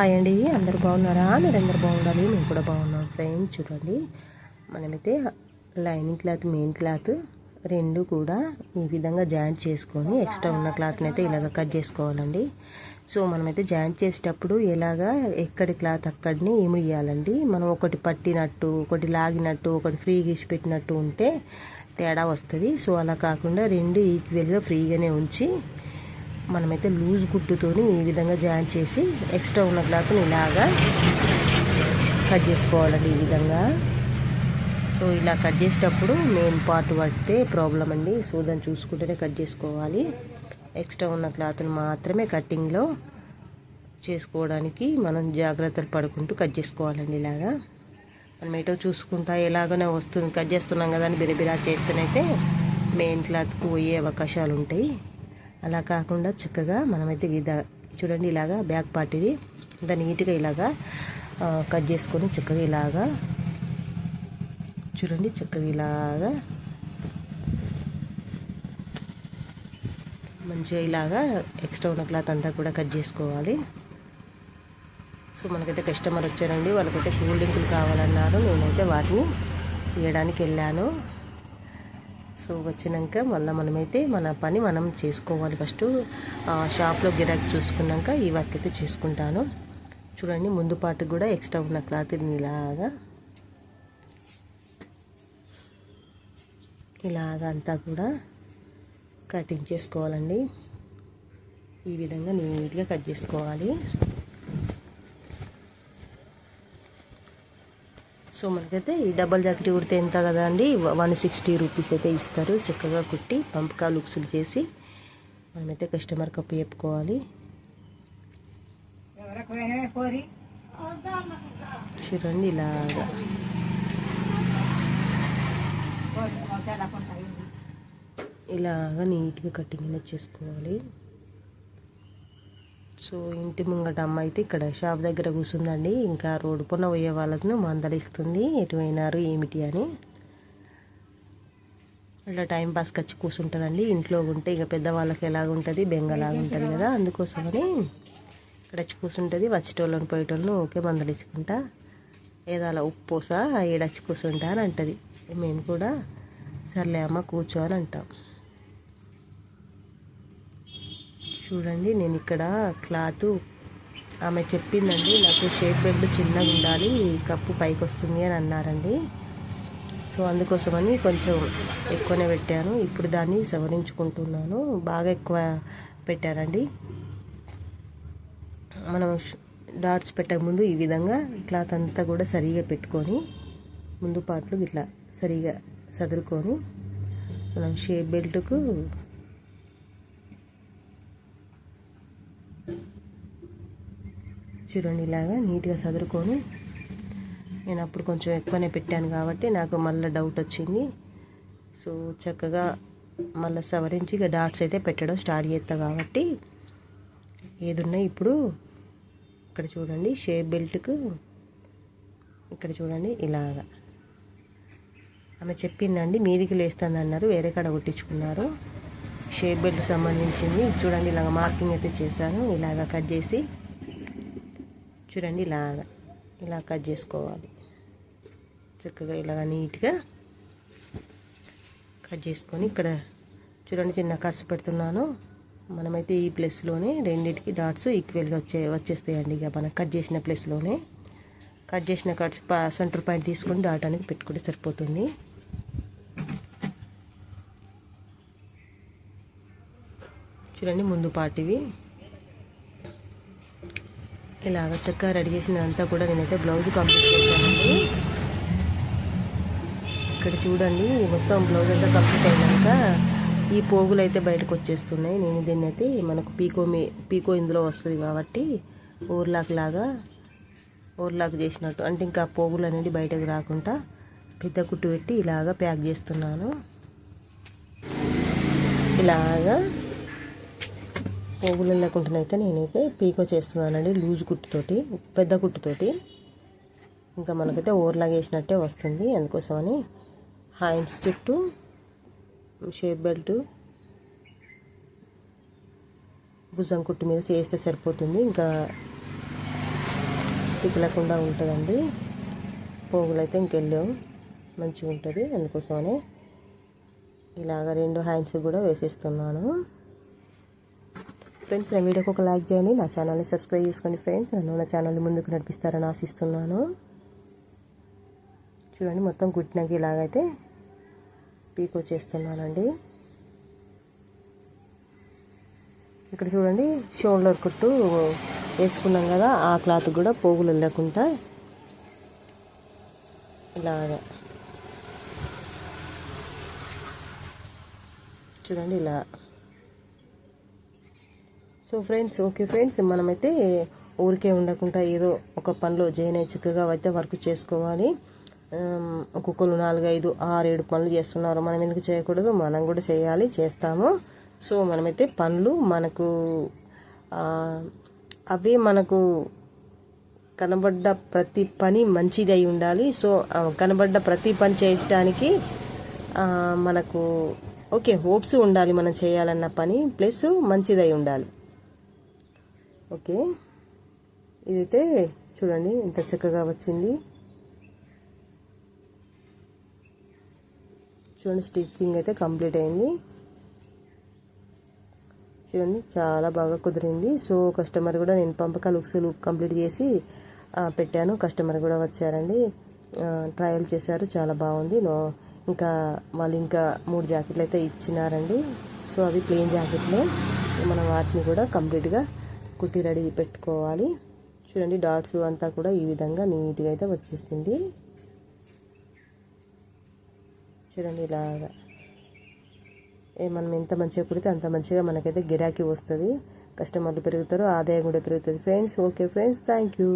Hi అండి అందరు బాగున్నారా? మీరు అందరు బాగుండాలి. మేము కూడా బాగున్నాం ఫ్రెండ్స్ చూడండి. మనమైతే లైనింగ్ క్లాత్ మెయిన్ క్లాత్ రెండు కూడా ఈ విధంగా జాయింట్ చేసుకొని ఎక్స్ట్రా ఉన్న క్లాత్ని అయితే ఇలాగ కట్ చేసుకోవాలండి. సో మనమైతే జాయింట్ చేసేటప్పుడు ఎలాగా ఎక్కడి క్లాత్ అక్కడిని ఇమిడియాలండి మనం ఒకటి పట్టినట్టు ఒకటి లాగినట్టు ఒకటి ఫ్రీ గీసి పెట్టినట్టు ఉంటే తేడా వస్తుంది. సో అలా కాకుండా రెండు ఈక్వల్గా ఫ్రీగానే ఉంచి మనమైతే లూజ్ గుట్టుతోని ఈ విధంగా జాయిన్ చేసి ఎక్స్ట్రా ఉన్న క్లాత్ని ఇలాగా కట్ చేసుకోవాలండి ఈ విధంగా. సో ఇలా కట్ చేసేటప్పుడు మెయిన్ పార్ట్ పడితే ప్రాబ్లం అండి. సో దాన్ని చూసుకుంటేనే కట్ చేసుకోవాలి. ఎక్స్ట్రా ఉన్న క్లాత్ని మాత్రమే కట్టింగ్లో చేసుకోవడానికి మనం జాగ్రత్తలు పడుకుంటూ కట్ చేసుకోవాలండి ఇలాగా. మనం ఏటో చూసుకుంటా ఎలాగనే వస్తుంది కట్ చేస్తున్నాం కదా అని బిరబిరా చేస్తేనైతే మెయిన్ క్లాత్కి పోయే అవకాశాలు ఉంటాయి అలా కాకుండా చక్కగా మనమైతే ఇదా చూడండి ఇలాగా బ్యాక్ పార్ట్ ఇది. దాన్ని నీట్గా ఇలాగా కట్ చేసుకొని చక్కగా ఇలాగా చూడండి చక్కగా ఇలాగా మంచిగా ఇలాగా ఎక్స్ట్రా ఉన్న క్లాత్ అంతా కూడా కట్ చేసుకోవాలి. సో మనకైతే కస్టమర్ వచ్చారండి. వాళ్ళకైతే కూల్ డ్రింకులు కావాలన్నారు. నేనైతే వాటిని తీయడానికి వెళ్ళాను. సో వచ్చినాక మళ్ళీ మనమైతే మన పని మనం చేసుకోవాలి ఫస్ట్. షాప్లో గిరాకీ చూసుకున్నాక ఈ వర్క్ అయితే చేసుకుంటాను. చూడండి ముందు పాటు కూడా ఎక్స్ట్రా ఉన్న క్లాత్ ఇలాగా. ఇలాగా అంతా కూడా కటింగ్ చేసుకోవాలండి. ఈ విధంగా నీట్గా కట్ చేసుకోవాలి. సో మనకైతే ఈ డబల్ జాకెట్ కుడితే ఎంత కదా అండి? వన్ సిక్స్టీ రూపీస్ అయితే ఇస్తారు. చక్కగా కుట్టి పంపకా లుక్స్లు చేసి మనమైతే కస్టమర్కి అప్పు చెప్పుకోవాలి. చూడండి ఇలాగా. ఇలాగా నీట్గా కటింగ్ చేసుకోవాలి. సో ఇంటి ముంగట అమ్మ అయితే ఇక్కడ షాప్ దగ్గర కూర్చుందండి ఇంకా రోడ్డు పొన్న పోయే వాళ్ళను మందలిస్తుంది. ఎటువైనారు ఏమిటి అని. అట్లా టైం పాస్కి వచ్చి కూర్చుంటుందండి ఇంట్లో ఉంటే ఇక పెద్దవాళ్ళకి ఎలాగుంటుంది? బెంగలాగా ఉంటుంది కదా. అందుకోసమని ఇక్కడ వచ్చి కూర్చుంటుంది వచ్చేటోళ్ళని పోయేటోళ్ళను ఓకే మందలించుకుంటా. ఏదో అలా ఉప్పోసా ఏడచ్చి కూర్చుంటా అని అంటుంది. మేము కూడా సర్లే అమ్మ కూర్చో అని అంటాం. చూడండి నేను ఇక్కడ క్లాత్ ఆమె చెప్పిందండి నాకు షేప్ బెల్ట్ చిన్నగా ఉండాలి కప్పు పైకి వస్తుంది అని అన్నారండి. సో అందుకోసమని కొంచెం ఎక్కువనే పెట్టాను. ఇప్పుడు దాన్ని సవరించుకుంటున్నాను. బాగా ఎక్కువ పెట్టారండి. మనం డాట్స్ పెట్టక ముందు ఈ విధంగా క్లాత్ అంతా కూడా సరిగా పెట్టుకొని ముందు పాటలు ఇట్లా సరిగా సదురుకొని మనం షేప్ బెల్ట్కు చూడండి ఇలాగా నీట్గా సదురుకొని నేను అప్పుడు కొంచెం ఎక్కువనే పెట్టాను కాబట్టి నాకు మళ్ళీ డౌట్ వచ్చింది. సో చక్కగా మళ్ళీ సవరించి ఇక డాట్స్ అయితే పెట్టడం స్టార్ట్ చేస్తా కాబట్టి ఏదున్నా ఇప్పుడు ఇక్కడ చూడండి షేప్ బెల్ట్కు ఇక్కడ చూడండి ఇలాగా. ఆమె చెప్పిందండి మీదికి లేస్తుంది అన్నారు వేరే కాడ కొట్టించుకున్నారు. షేప్ బెల్ట్ సంబంధించింది. చూడండి ఇలాగ మార్కింగ్ అయితే చేశాను ఇలాగ కట్ చేసి చూడండి ఇలాగా ఇలా కట్ చేసుకోవాలి. చక్కగా ఇలాగ నీట్గా కట్ చేసుకొని ఇక్కడ చూడండి చిన్న కట్స్ పెడుతున్నాను. మనమైతే ఈ ప్లేస్లోనే రెండింటికి డాట్స్ ఈక్వల్గా వచ్చే వచ్చేస్తాయండి. ఇక మనం కట్ చేసిన ప్లేస్లోనే కట్ చేసిన కట్స్ సెంటర్ పాయింట్ తీసుకొని డాట్ అనేది పెట్టుకుంటే సరిపోతుంది. చూడండి ముందు పాటివి ఇలాగ చక్కగా రెడీ చేసినదంతా కూడా నేనైతే బ్లౌజ్ కంప్లీట్ చేశానండి. ఇక్కడ చూడండి మొత్తం బ్లౌజ్ అంతా కంప్లీట్ అయినాక ఈ పోగులు అయితే బయటకు వచ్చేస్తున్నాయి. నేను దీన్ని అయితే మనకు పీకో మీ పీకో ఇందులో వస్తుంది కాబట్టి ఊర్లాక్ లాగా ఊర్లాక్ చేసినట్టు. అంటే ఇంకా పోగులు అనేది బయటకు రాకుండా పెద్ద కుట్టు పెట్టి ఇలాగా ప్యాక్ చేస్తున్నాను. ఇలాగా పోగులు లేకుండానైతే నేనైతే పీకో చేస్తున్నానండి లూజ్ కుట్టుతోటి పెద్ద కుట్టుతోటి. ఇంకా మనకైతే ఓర్లాగేసినట్టే వస్తుంది. అందుకోసమని హ్యాండ్స్ చుట్టూ షేప్ బెల్ట్ భుజం కుట్టు మీద చేస్తే సరిపోతుంది. ఇంకా తిప్పలేకుండా ఉంటుందండి. పోగులు అయితే ఇంకెళ్ళాం. మంచిగా ఉంటుంది అందుకోసమనే ఇలాగ రెండు హ్యాండ్స్ కూడా వేసేస్తున్నాను. ఫ్రెండ్స్ నా వీడియోకి ఒక లైక్ చేయండి. నా ఛానల్ని సబ్స్క్రైబ్ చేసుకోండి ఫ్రెండ్స్. నన్ను నా ఛానల్ని ముందుకు నడిపిస్తారని ఆశిస్తున్నాను. చూడండి మొత్తం కుట్టినాక ఇలాగైతే పీక్ వచ్చేస్తున్నానండి. ఇక్కడ చూడండి షోల్డర్ కుట్టు వేసుకున్నాం కదా ఆ క్లాత్ కూడా పోగులు వెళ్ళకుండా ఇలాగా. చూడండి ఇలా సో ఫ్రెండ్స్ ఓకే ఫ్రెండ్స్ మనమైతే ఊరికే ఉండకుండా ఏదో ఒక పనిలో జాయిన్ అయ్యి అయితే వర్క్ చేసుకోవాలి. Um, ఒక్కొక్కరు నాలుగు ఐదు ఆరు ఏడు పనులు చేస్తున్నారు. మనం ఎందుకు చేయకూడదు? మనం కూడా చేయాలి చేస్తాము. సో మనమైతే పనులు మనకు అవి మనకు కనబడ్డ ప్రతి పని మంచిది అయి ఉండాలి సో కనబడ్డ ప్రతి పని చేయడానికి మనకు ఓకే హోప్స్ ఉండాలి మనం చేయాలన్న పని. ప్లస్ మంచిది అయి ఉండాలి. ఓకే. ఇదైతే చూడండి ఎంత చక్కగా వచ్చింది. చూడండి స్టిచ్చింగ్ అయితే కంప్లీట్ అయింది. చూడండి చాలా బాగా కుదిరింది. సో కస్టమర్ కూడా నేను పంపకాలు లుక్స్ లుక్ కంప్లీట్ చేసి పెట్టాను. కస్టమర్ కూడా వచ్చారండి. ట్రయల్ చేశారు చాలా బాగుంది. నో ఇంకా వాళ్ళు ఇంకా మూడు జాకెట్లు అయితే ఇచ్చినారండి. సో అవి ప్లెయిన్ జాకెట్లు. మనం వాటిని కూడా కంప్లీట్గా కుట్టి రెడీ పెట్టుకోవాలి. చూడండి డాట్స్ అంతా కూడా ఈ విధంగా నీట్గా అయితే వచ్చేసింది. చూడండి ఇలాగా. ఏ మనం ఎంత మంచిగా కుడితే అంత మంచిగా మనకైతే గిరాకీ వస్తుంది. కస్టమర్లు పెరుగుతారు ఆదాయం కూడా పెరుగుతుంది. Friends okay friends thank you.